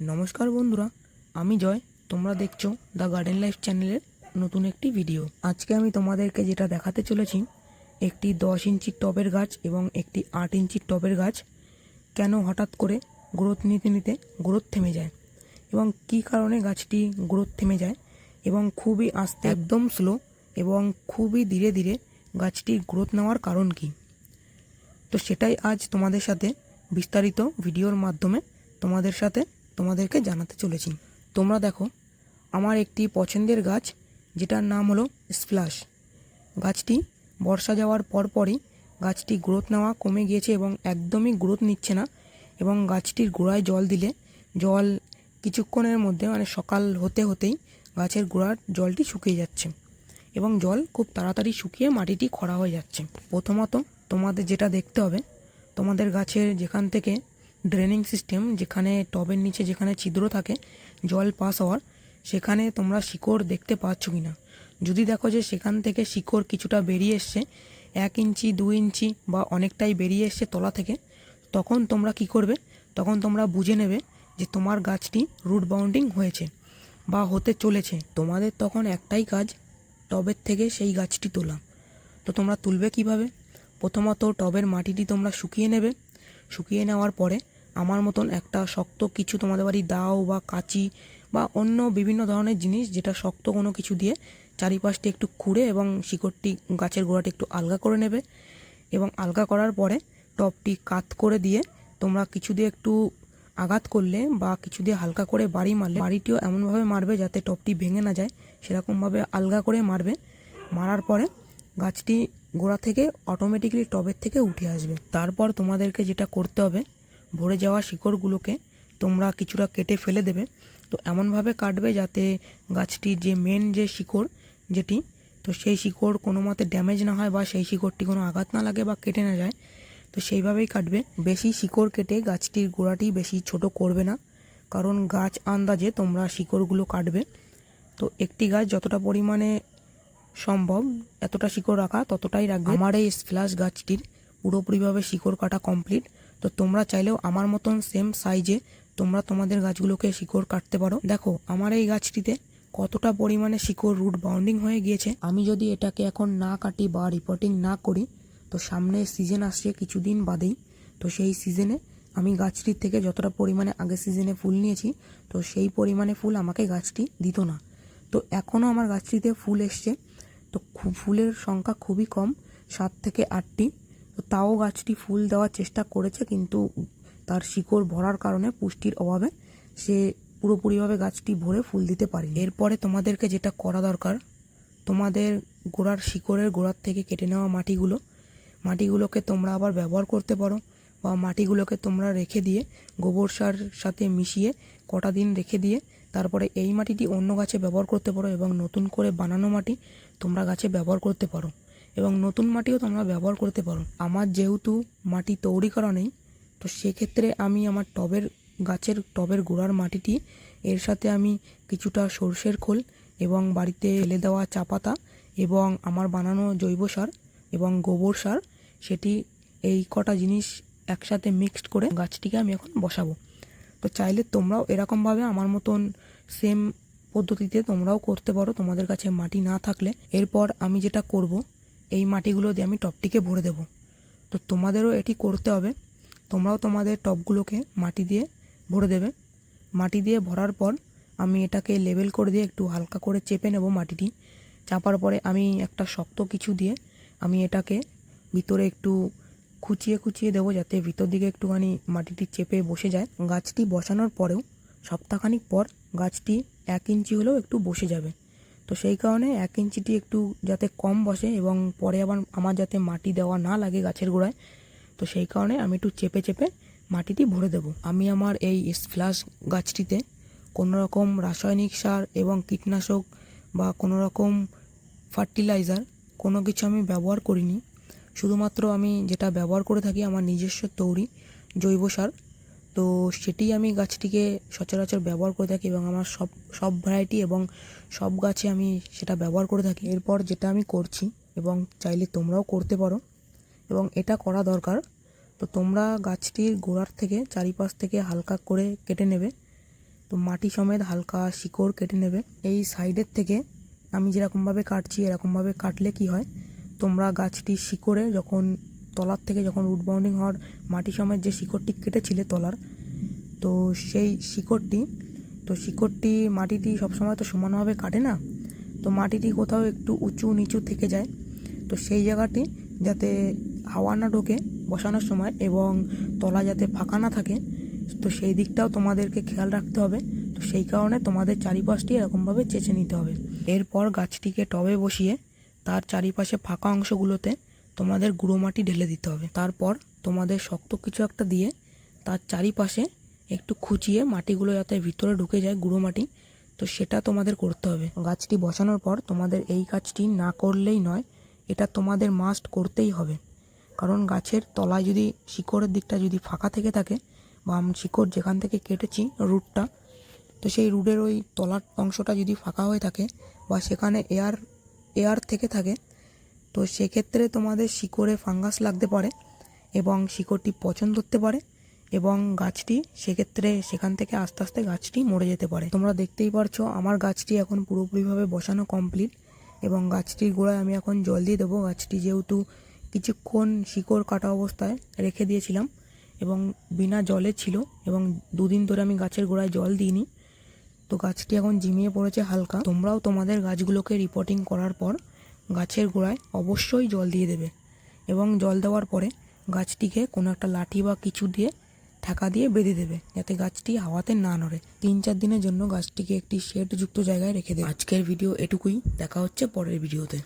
নমস্কার বন্ধুরা, আমি জয়। তোমরা দেখছ দ্য গার্ডেন লাইফ চ্যানেলের নতুন একটি ভিডিও আজকে আমি তোমাদেরকে যেটা দেখাতে চলেছি, একটি দশ ইঞ্চির টবের গাছ এবং একটি আট ইঞ্চির টবের গাছ। কেন হঠাৎ করে গ্রোথ নিতে নিতে গ্রোথ থেমে যায়? এবং কী কারণে গাছটি গ্রোথ থেমে যায়? এবং খুবই আস্তে একদম স্লো এবং খুবই ধীরে ধীরে গাছটির গ্রোথ নেওয়ার কারণ কী? তো সেটাই আজ তোমাদের সাথে বিস্তারিত ভিডিওর মাধ্যমে তোমাদের সাথে তোমাদেরকে জানাতে চলেছি। তোমরা দেখো, আমার একটি পছন্দের গাছ, যেটার নাম হলো স্প্লাশ। গাছটি বর্ষা যাওয়ার পরপরই গাছটি গ্রোথ নেওয়া কমে গিয়েছে এবং একদমই গ্রোথ নিচ্ছে না এবং গাছটির গোড়ায় জল দিলে জল কিছুক্ষণের মধ্যে মানে সকাল হতে হতেই গাছের গোড়ার জলটি শুকিয়ে যাচ্ছে এবং জল খুব তাড়াতাড়ি শুকিয়ে মাটিটি খরা হয়ে যাচ্ছে। প্রথমত তোমাদের যেটা দেখতে হবে, তোমাদের গাছের যেখান থেকে ড্রেনিং সিস্টেম যেখানে টবের নিচে যেখানে ছিদ্র থাকে, জল পাস হওয়ার, সেখানে তোমরা শিকড় দেখতে পাচ্ছ কি না যদি দেখো যে সেখান থেকে শিকড় কিছুটা বেরিয়ে এসছে, এক ইঞ্চি, দু ইঞ্চি বা অনেকটাই বেরিয়ে এসছে তলা থেকে, তখন তোমরা কি করবে? তখন তোমরা বুঝে নেবে যে তোমার গাছটি রুট বাউন্ডিং হয়েছে বা হতে চলেছে। তোমাদের তখন একটাই কাজ, টবের থেকে সেই গাছটি তোলা। তো তোমরা তুলবে কীভাবে? প্রথমত টবের মাটিটি তোমরা শুকিয়ে নেবে। শুকিয়ে নেওয়ার পরে আমার মতন একটা শক্ত কিছু তোমাদের বাড়ি দাও বা কাঁচি বা অন্য বিভিন্ন ধরনের জিনিস যেটা শক্ত কোনো কিছু দিয়ে চারিপাশটি একটু খুঁড়ে এবং শিকড়টি গাছের গোড়াটি একটু আলগা করে নেবে এবং আলগা করার পরে টবটি কাত করে দিয়ে তোমরা কিছু দিয়ে একটু আঘাত করলে বা কিছু দিয়ে হালকা করে বাড়ি মারলে বাড়িটিও এমনভাবে মারবে যাতে টবটি ভেঙে না যায়, সেরকমভাবে আলগা করে মারবে। মারার পরে গাছটি গোড়া থেকে অটোমেটিক্যালি টবের থেকে উঠে আসবে। তারপর তোমাদেরকে যেটা করতে হবে ভরে যাওয়া শিকড়গুলোকে তোমরা কিছুটা কেটে ফেলে দেবে। তো এমনভাবে কাটবে যাতে গাছটির যে মেন যে শিকড় যেটি, তো সেই শিকড় কোনো মতে ড্যামেজ না হয় বা সেই শিকড়টি কোনো আঘাত না লাগে বা কেটে না যায়। তো সেইভাবেই কাটবে। বেশি শিকড় কেটে গাছটির গোড়াটি বেশি ছোট করবে না, কারণ গাছ আন্দাজে তোমরা শিকড়গুলো কাটবে। তো একটি গাছ যতটা পরিমাণে সম্ভব এতটা শিকড় রাখা ততটাই রাখবে। আমার এই স্প্লাশ গাছটির পুরোপুরিভাবে শিকড় কাটা কমপ্লিট তো তোমরা চাইলেও আমার মতন সেম সাইজে তোমরা তোমাদের গাছগুলোকে শিকড় কাটতে পারো। দেখো, আমার এই গাছটিতে কতটা পরিমাণে শিকড় রুট বাউন্ডিং হয়ে গিয়েছে। আমি যদি এটাকে এখন না কাটি বা রিপোর্টিং না করি, তো সামনে সিজন আসছে কিছুদিন বাদেই। তো সেই সিজনে আমি গাছটির থেকে যতটা পরিমাণে আগে সিজনে ফুল নিয়েছি, তো সেই পরিমাণে ফুল আমাকে গাছটি দিত না। তো এখনও আমার গাছটিতে ফুল এসছে। তো ফুলের সংখ্যা খুবই কম, সাত থেকে আটটি। তাও গাছটি ফুল দেওয়ার চেষ্টা করেছে, কিন্তু তার শিকড় ভরার কারণে পুষ্টির অভাবে সে পুরোপুরিভাবে গাছটি ভরে ফুল দিতে পারে এরপরে তোমাদেরকে যেটা করা দরকার, তোমাদের গোড়ার শিকড়ের গোড়ার থেকে কেটে নেওয়া মাটিগুলো, মাটিগুলোকে তোমরা আবার ব্যবহার করতে পারো বা মাটিগুলোকে তোমরা রেখে দিয়ে গোবর সার সাথে মিশিয়ে কটা দিন রেখে দিয়ে তারপরে এই মাটিটি অন্য গাছে ব্যবহার করতে পারো এবং নতুন করে বানানো মাটি তোমরা গাছে ব্যবহার করতে পারো। এবং নতুন মাটিও তোমরা ব্যবহার করতে পারো। আমার যেহেতু মাটি তৈরি করা নেই, তো সেক্ষেত্রে আমি আমার টবের, গাছের, টবের গোড়ার মাটিটি, এর সাথে আমি কিছুটা সর্ষের খোল এবং বাড়িতে ফেলে দেওয়া চা পাতা এবং আমার বানানো জৈব সার এবং গোবর সার, সেটি এই কটা জিনিস একসাথে মিক্সড করে গাছটিকে আমি এখন বসাবো। তো চাইলে তোমরাও এরকমভাবে আমার মতন সেম পদ্ধতিতে তোমরাও করতে পারো। তোমাদের কাছে মাটি না থাকলে। এরপর আমি যেটা করব এই মাটিগুলো দিয়ে আমি টপটিকে ভরে দেব। তো তোমাদেরও এটি করতে হবে। তোমরাও তোমাদের টবগুলোকে মাটি দিয়ে ভরে দেবে। মাটি দিয়ে ভরার পর আমি এটাকে লেবেল করে দিয়ে একটু হালকা করে চেপে নেব মাটিটি। চাপার পরে আমি একটা শক্ত কিছু দিয়ে আমি এটাকে ভিতরে একটু খুচিয়ে খুচিয়ে দেবো যাতে ভিতর দিকে একটুখানি মাটিটি চেপে বসে যায়। গাছটি বসানোর পরেও সপ্তাহখানিক পর গাছটি এক ইঞ্চি হলেও একটু বসে যাবে। তো সেই কারণে এক ইঞ্চিটি একটু যাতে কম বসে এবং পরে আবার আমার যাতে মাটি দেওয়া না লাগে গাছের গোড়ায়, তো সেই কারণে আমি একটু চেপে চেপে মাটিটি ভরে দেব। আমি আমার এই স্প্লাশ গাছটিতে কোনো রকম রাসায়নিক সার এবং কীটনাশক বা কোনো রকম ফার্টিলাইজার কোনো কিছু আমি ব্যবহার করিনি। শুধুমাত্র আমি যেটা ব্যবহার করে থাকি, আমার নিজস্ব তৈরি জৈব সার তো সেটি আমি গাছটিকে সচরাচর ব্যবহার করে থাকি এবং আমার সব সব ভ্যারাইটি এবং সব গাছে আমি সেটা ব্যবহার করে থাকি। এরপর যেটা আমি করছি এবং চাইলে তোমরাও করতে পারো এবং এটা করা দরকার। তো তোমরা গাছটির গোড়ার থেকে চারিপাশ থেকে হালকা করে কেটে নেবে। তো মাটি সমেত হালকা শিকড় কেটে নেবে। এই সাইডের থেকে আমি যেরকমভাবে কাটছি, এরকমভাবে কাটলে কি হয়? তোমরা গাছটির শিকড়ে যখন তলার থেকে যখন রুট বাউন্ডিং হওয়ার মাটি সমেত যে শিকড়টি কেটেছিলে তলার, তো সেই শিকড়টি, তো শিকড়টি মাটিটি সবসময় তো সমানভাবে কাটে না, তো মাটিটি কোথাও একটু উঁচু নিচু থেকে যায়, তো সেই জায়গাটি যাতে হাওয়া না ঢোকে বসানোর সময় এবং তলা যাতে ফাঁকা না থাকে, তো সেই দিকটাও তোমাদেরকে খেয়াল রাখতে হবে, তো সেই কারণে তোমাদের চারিপাশটি এরকমভাবে চেঁচে নিতে হবে। এরপর গাছটিকে টবে বসিয়ে তার চারিপাশে ফাঁকা অংশগুলোতে তোমাদের গুঁড়ো মাটি ঢেলে দিতে হবে। তারপর তোমাদের শক্ত কিছু একটা দিয়ে তার চারিপাশে একটু খুঁচিয়ে মাটিগুলো যাতে ভিতরে ঢুকে যায় গুঁড়ো মাটি, তো সেটা তোমাদের করতে হবে। গাছটি বসানোর পর তোমাদের এই কাজটি না করলেই নয়, এটা তোমাদের মাস্ট করতেই হবে। কারণ গাছের তলায় যদি শিকড়ের দিকটা যদি ফাঁকা থেকে থাকে বা শিকড় যেখান থেকে কেটেছি রুটটা, তো সেই রুটের ওই তলার অংশটা যদি ফাঁকা হয়ে থাকে বা সেখানে এয়ার এয়ার থেকে থাকে তো সেক্ষেত্রে তোমাদের শিকড়ে ফাঙ্গাস লাগতে পারে এবং শিকড়টি পচন ধরতে পারে এবং গাছটি সেক্ষেত্রে সেখান থেকে আস্তে আস্তে গাছটি মরে যেতে পারে। তোমরা দেখতেই পারছ আমার গাছটি এখন পুরোপুরিভাবে বসানো কমপ্লিট এবং গাছটির গোড়ায় আমি এখন জল দিয়ে দেবো। গাছটি যেহেতু কিছুক্ষণ শিকড় কাটা অবস্থায় রেখে দিয়েছিলাম এবং বিনা জলে ছিল এবং দুদিন ধরে আমি গাছের গোড়ায় জল দিইনি। তো গাছটি এখন জিমিয়ে পড়েছে হালকা। তোমরাও তোমাদের গাছগুলোকে রিপোর্টিং করার পর গাছের গোড়ায় অবশ্যই জল দিয়ে দেবে এবং জল দেওয়ার পরে গাছটিকে কোনো একটা লাঠি বা কিছু দিয়ে ঠেকা দিয়ে বেঁধে দেবে যাতে গাছটি হাওয়াতে না নড়ে। তিন চার দিনের জন্য গাছটিকে একটি শেডযুক্ত জায়গায় রেখে দেবে। আজকের ভিডিও এটুকুই। দেখা হচ্ছে পরের ভিডিওতে।